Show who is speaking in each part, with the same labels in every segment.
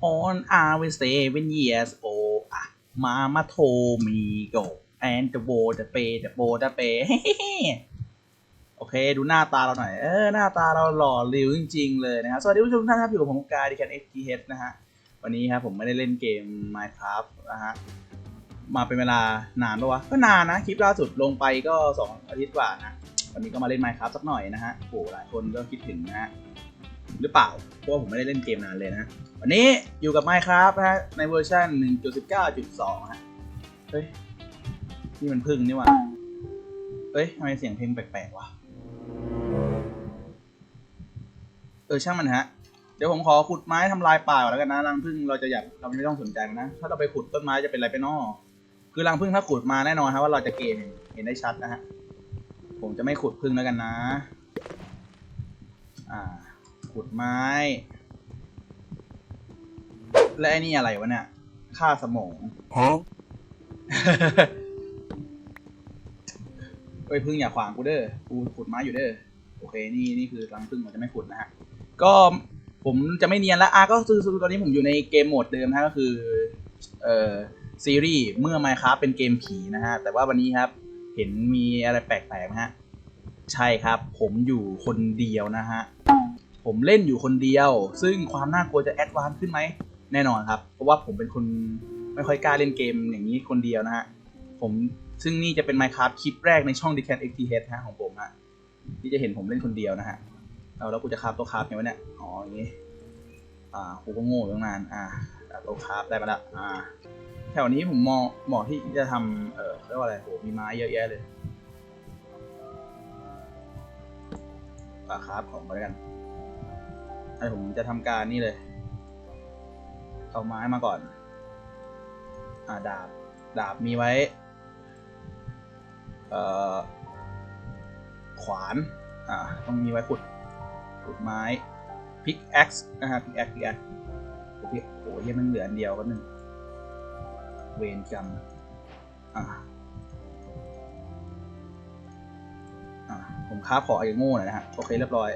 Speaker 1: on our way seven years old อะมามาโทมีโก and the b o the pay the b o the pay โอเค ดูหน้าตาเราหน่อย เออ หน้าตาเราหล่อหลิวจริง ๆ เลยนะครับ สวัสดีผู้ชมทุกท่านครับ อยู่กับผมกายดิแคนเอ็กซ์ทีเนะฮะ วันนี้ครับผมไม่ได้เล่นเกม Minecraft นะฮะ มาเป็นเวลานานปะวะ ก็นานนะ คลิปล่าสุดลงไปก็ 2 อาทิตย์กว่านะ วันนี้ก็มาเล่น Minecraft สักหน่อยนะฮะโหหลายคนก็คิดถึงนะฮะ หรือเปล่า เพราะว่าผมไม่ได้เล่นเกมนานเลยนะ วันนี้อยู่กับ Minecraft นะฮะในเวอร์ชัน1.19.2ฮะเฮ้ย นี่มันพึ่งนี่หว่าเอ้ยทำไมเสียงเพลงแปลกๆวะ เออช่างมันฮะ เดี๋ยวผมขอขุดไม้ทำลายป่าแล้วกันนะรังพึ่งเราจะอยากเราไม่ต้องสนใจมันนะ ถ้าเราไปขุดต้นไม้จะเป็นอะไรไปนอคือรังพึ่งถ้าขุดมาแน่นอนครับว่าเราจะเกมเห็นได้ชัดนะฮะ ผมจะไม่ขุดพึ่งแล้วกันนะ อ่า ขุดไม้ และไอ้นี่อะไรวะเนี่ยค่าสมอง
Speaker 2: Huh?
Speaker 1: เอ้ยพึ่งอย่าขวางกูเด้อ กูขุดไม้อยู่เด้อ โอเค นี่นี่คือรังพึ่งมันจะไม่ขุดนะฮะ ก็ผมจะไม่เนียนแล้วอะก็คือตอนนี้ผมอยู่ในเกมโหมดเดิมนะก็คือ เอ่อซีรีส์เมื่อ Minecraft เป็นเกมผีนะฮะ แต่ว่าวันนี้ครับเห็นมีอะไรแปลกๆนะฮะ ใช่ครับ ผมอยู่คนเดียวนะฮะ ผมเล่นอยู่คนเดียว ซึ่งความน่ากลัวจะแอดวานซ์ขึ้นไหม แน่นอนครับ เพราะว่าผมเป็นคนไม่ค่อยกล้าเล่นเกมอย่างนี้คนเดียวนะฮะ ผมซึ่งนี่จะเป็น Minecraft คลิปแรกในช่อง d e c a n XTH ฮะของผมฮะที่จะเห็นผมเล่นคนเดียวนะฮะเอาแล้วกูจะคราฟตัวคราฟไงวะเนี่ย อ๋ออย่างงี้ อ่ากูก็โง่ตั้งนาน อ่าตัวคราฟได้มาละอ่า แถวนี้ผมมองเหมาะที่จะทำเออเรียกว่าอะไรโหมีไม้เยอะแยะเลยอ่าครับของมาแล้วกัน ไอ้ผมจะทำการนี่เลย เอาไม้มาก่อน อ่าดาบ ดาบมีไว้ เอ่อ ขวาน อ่า ต้องมีไว้ขุด ขุดไม้พิกแอ็กซ์นะฮะพิกแอ็กซ์พิกแอ็กซ์โอ้โหโอ้ยมันเหลืออันเดียวก็หนึ่งเวนกรรมอ่าอ่าผมค้าขอไอ้โง่หน่อยนะฮะ โอเคเรียบร้อย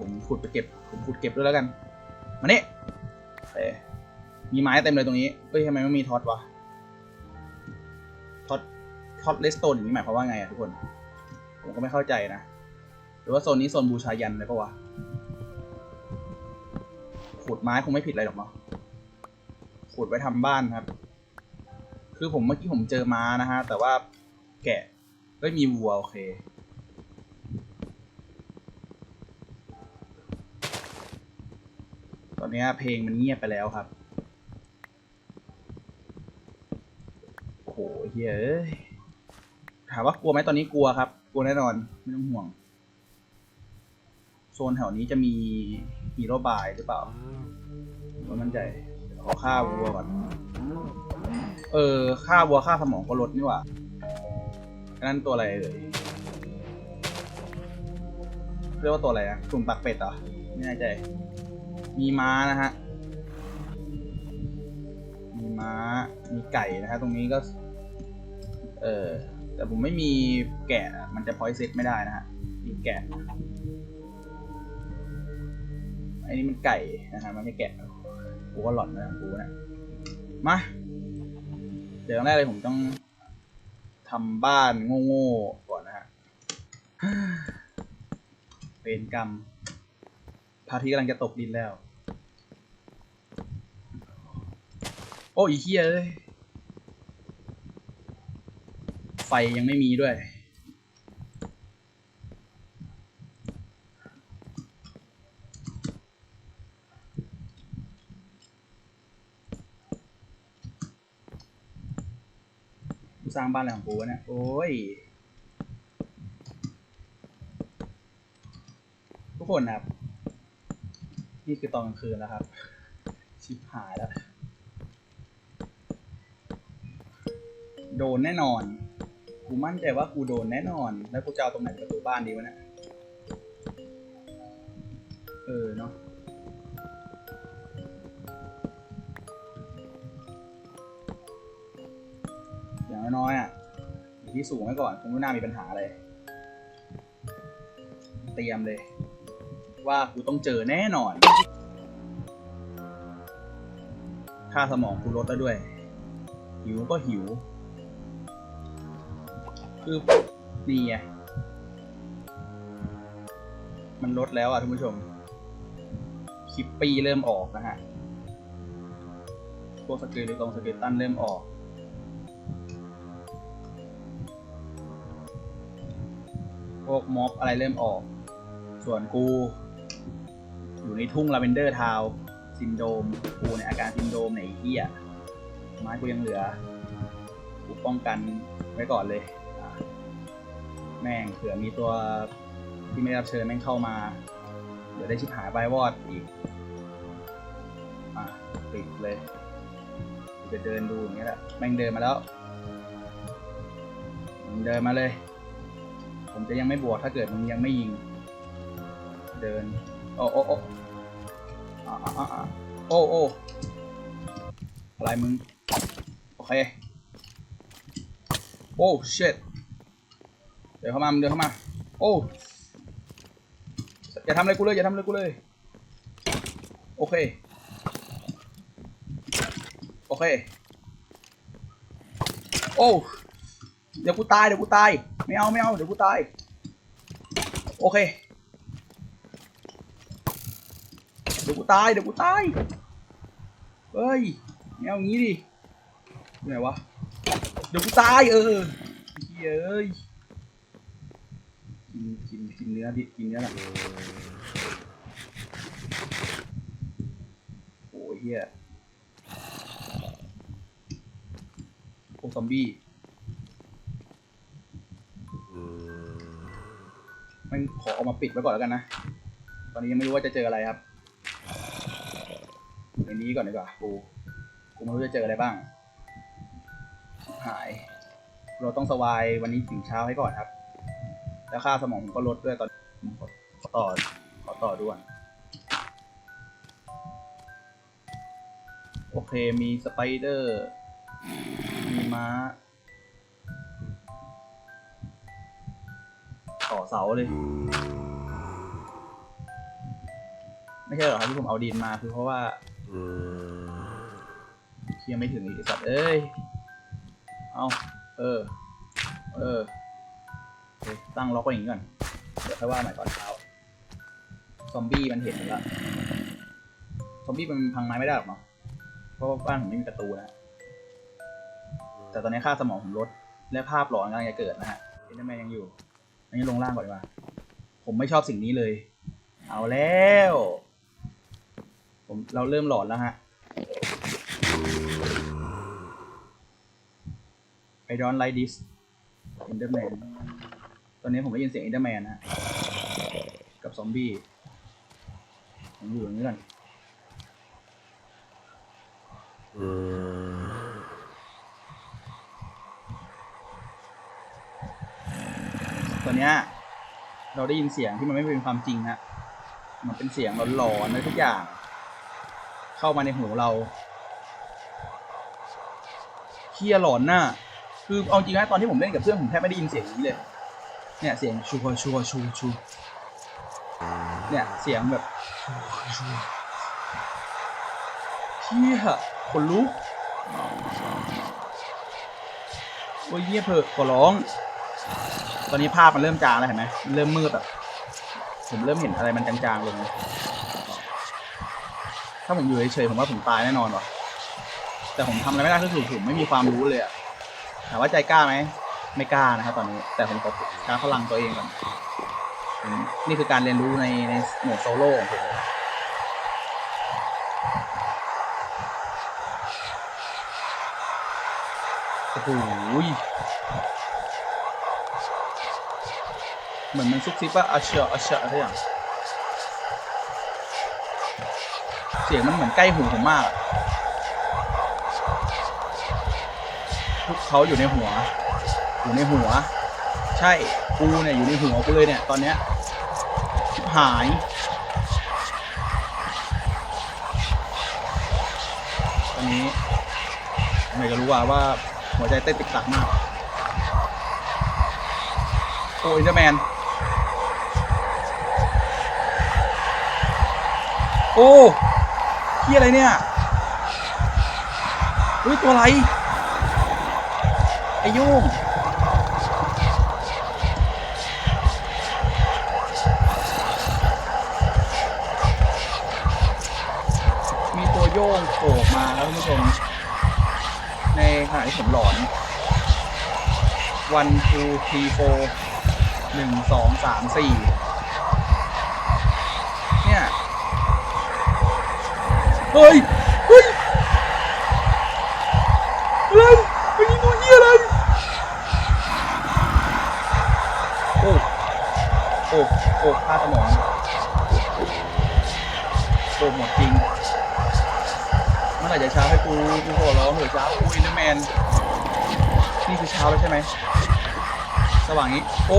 Speaker 1: ผมขุดไปเก็บ ผมขุดเก็บด้วยแล้วกัน มาเนี่โอเคมีไม้เต็มเลยตรงนี้ เฮ้ยทำไมไม่มีท็อตวะ ท็อต ท็อตเลสโตนอย่างนี้หมายความว่าไงอะทุกคน ผมก็ไม่เข้าใจนะ หรือว่าโซนนี้โซนบูชายันเลยปะวะ ขุดไม้คงไม่ผิดอะไรหรอกเนาะ ขุดไว้ทำบ้านครับ คือผมเมื่อกี้ผมเจอม้านะฮะ แต่ว่าแกะเฮ้ยมีวัวโอเค ตอน เนี้ย เพลงมันเงียบไปแล้วครับ โอ้โหเฮ้ยเอ้ยถามว่ากลัวไหมตอนนี้กลัวครับ กลัวแน่นอน ไม่ต้องห่วง โซนแถวนี้จะมีฮีโร่บายหรือเปล่าไม่มั่นใจขอฆ่าวัวก่อน เออฆ่าวัวฆ่าสมองก็ลดนี่หว่าอันนั่นตัวอะไรเอ่ยเรียกว่าตัวอะไรนะสุ่มปักเป็ดเหรอ ไม่แน่ใจ มีม้านะฮะ มีม้า มีไก่นะฮะ ตรงนี้ก็ เออ แต่ผมไม่มีแกะ มันจะพอยเซ็ตไม่ได้นะฮะ มีแกะ อันนี้มันไก่นะฮะ มันไม่แกะ กูก็หลอนนะกูนะ มา เดี๋ยวแรกเลยผมต้องทำบ้านโง่ๆก่อนนะฮะ เป็นกรรม ระอาทิตย์กำลังจะตกดินแล้ว โอ้ยเฮียเอ้ยไฟยังไม่มีด้วยสร้างบ้านอะไรของกูวเนี่ย โอ้ย ทุกคนครับ นี่คือตอนกลางคืนแล้วครับ ชิบหายแล้ว โดนแน่นอน กูมั่นใจว่ากูโดนแน่นอน แล้วกูจะเอาตรงไหนประตูบ้านดีวะเนี่ย เออเนาะอย่างน้อยๆอะอยู่ที่สูงไว้ก่อนคงไม่น่ามีปัญหาเลย เตรียมเลย ว่ากูต้องเจอแน่นอน ค่าสมองกูลดแล้วด้วย หิวก็หิว คือนี่ไง มันลดแล้วอะท่านผู้ชม คลิปปีเริ่มออกนะฮะ พวกสเกลตรงสเกลตันเริ่มออกพวกม็อบอะไรเริ่มออก ส่วนกู อยู่ในทุ่งลาเวนเดอร์ทาวซินโดมกูในอาการซินโดมไหนยไอ้เฮียไม้กูยังเหลือกูป้องกันไว้ก่อนเลยแม่งเผื่อมีตัวที่ไม่รับเชิญแม่งเข้ามา เดี๋ยวได้ชิบหายไปวอดอีก อะปิดเลยจะเดินดูอย่างเงี้ยแหละแม่งเดินมาแล้วมึงเดินมาเลย ผมจะยังไม่บวกถ้าเกิดมึงยังไม่ยิง เดิน โอ้โอ้โอ้อะอะอะอะโอ้โอ้อะไรมึง โอเค โอ้ shit เดี๋ยวเข้ามามึงเดินเข้ามา โอ้อย่าทำอะไรกูเลยอย่าทำอะไรกูเลย โอเค โอเค โอ้ เดี๋ยวกูตาย เดี๋ยวกูตาย ไม่เอาไม่เอา เดี๋ยวกูตาย โอเค เดี๋ยว กูตายเดี๋ยวกูตายเฮ้ยไม่เอางี้ดิอยู่ไหนวะเดี๋ยวกูตายเออเฮ้ยเอ้ยกินกินกินเนื้อดิกินเนื้อหน่ะโอ้ยเฮียโอ้ซอมบี้มันขอเอามาปิดไว้ก่อนแล้วกันนะ ตอนนี้ยังไม่รู้ว่าจะเจออะไรครับ ในนี้ก่อนดีกว่ากูกูไม่รู้จะเจออะไรบ้าง หาย เราต้องสวายวันนี้ถึงเช้าให้ก่อนครับ แล้วค่าสมองผมก็ลดด้วยตอนขอต่อขอต่อด้วยโอเค มีสไปเดอร์ มีม้า ต่อเสาเลย ไม่ใช่เหรอครับที่ผมเอาดินมาคือเพราะว่า ยังไม่ถึงอีกไอ้สัตว์เอ้ย เอาเออ เออเตั้งล็อกไว้อย่างนี้ก่อน เดี๋ยวค่อยว่าใหม่ตอนเช้า ซอมบี้มันเห็นแล้ว ซอมบี้มันพังไม้ไม่ได้หรอกเนาะ เพราะว่าบ้านผมไม่มีประตูนะ แต่ตอนนี้ค่าสมองผมลด และภาพหลอนกำลังจะเกิดนะฮะเอ็นเดอร์แมนยังอยู่ อันนี้ลงล่างก่อนดีกว่า ผมไม่ชอบสิ่งนี้เลย เอาแล้ว ผมเราเริ่มหลอนแล้วฮะ I don't like this Enderman ตอนนี้ผมได้ยินเสียง Enderman นะฮะกับซอมบี้ผมอยู่อย่างนี้ก่อนตอนเนี้ยเราได้ยินเสียงที่มันไม่เป็นความจริงฮะมันเป็นเสียงหลอนๆอะไรทุกอย่าง เข้ามาในหูเราเคียหลอนน่ะคือเอาจริงนะตอนที่ผมเล่นกับเพื่อนผมแทบไม่ได้ยินเสียงนี้เลย เนี่ยเสียงชัวชัวชูชูเนี่ยเสียงแบบชัวเฮียคนลุกโอ้ยเฮียเพิกขอร้อง ตอนนี้ภาพมันเริ่มจางแล้วเห็นไหมเริ่มมืดแบบผมเริ่มเห็นอะไรมันจางๆลง ถ้าผมอยู่เฉยๆผมว่าผมตายแน่นอนว่ะ แต่ผมทำอะไรไม่ได้ก็คือผมไม่มีความรู้เลยอะถามว่าใจกล้าไหมไม่กล้านะครับตอนนี้ แต่ผมขอชาร์จพลังตัวเองก่อนอืมนี่คือการเรียนรู้ในในโหมดโซโล่ของผมโอ้โหยเหมือนมันซุกซิบว่าอาเชาอาเชาอะไรอย่าง เสียงมันเหมือนใกล้หูผมมากทุกเขาอยู่ในหัว อยู่ในหัว ใช่กูเนี่ยอยู่ในหัวกูเลยเนี่ย ตอนเนี้ยหายตอนนี้ไม่ก็รู้ว่าว่าหัวใจเต้นติดตักมากโอ้ยเดอร์แมน โอ้ ที่อะไรเนี่ยเฮ้ยตัวอะไรไอโยงมีตัวโยงโผล่มาแล้วท่านผู้ชม ในขณะที่ผมหลอน one two three four หนึ่งสองสามสี่ เฮ้ย เฮ้ย อะไรไอ้นี่ตัวเหี้ยอะไร โอ้ โอ้ โอ้ค่าสมองโอ้หมดจริงเมื่อไหร่จะเช้าให้กู กูขอร้องเถอะเช้าอุ้ยนะแมน นี่คือเช้าแล้วใช่ไหม สว่างนี้ โอ้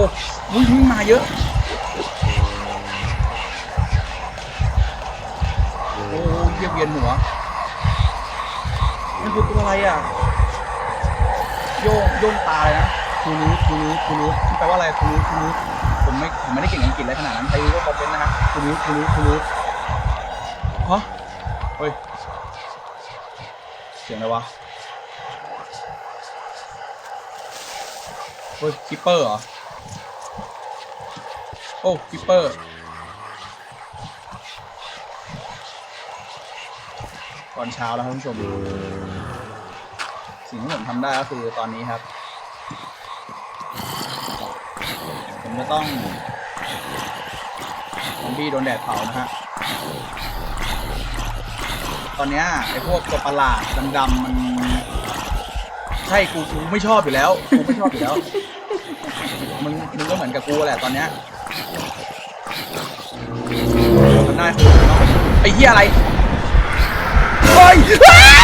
Speaker 1: มุ้ยมาเยอะ เยียบเวียนหัวมันคือตัวอะไรอะ โยงโยงตาเลยนะทูนูสทูนูสทูนูสแปลว่าอะไรทูนูสทูนูสผมไม่ผมไม่ได้เก่งอังกฤษอะไรขนาดนั้นใครรู้ก็คอมเมนต์นะฮะทูนูสทูนูสทูนูสฮะเฮ้ยเสียงอะไรวะเฮ้ยคิปเปอร์เหรอ โอ้คิปเปอร์ อนเช้าแล้วครับท่านผู้ชม สิ่งที่ผมทำได้ก็คือตอนนี้ครับ ผมจะต้องซอมบี้โดนแดดเผานะฮะ ตอนเนี้ยไอ้พวกตัวประหลาดดำๆมัน ใช่กูกูไม่ชอบอยู่แล้ว กูไม่ชอบอยู่แล้ว มึงมึงก็เหมือนกับกูแหละตอนเนี้ยทำได้คือไอ้เหี้ยอะไร เฮ้ยอ้า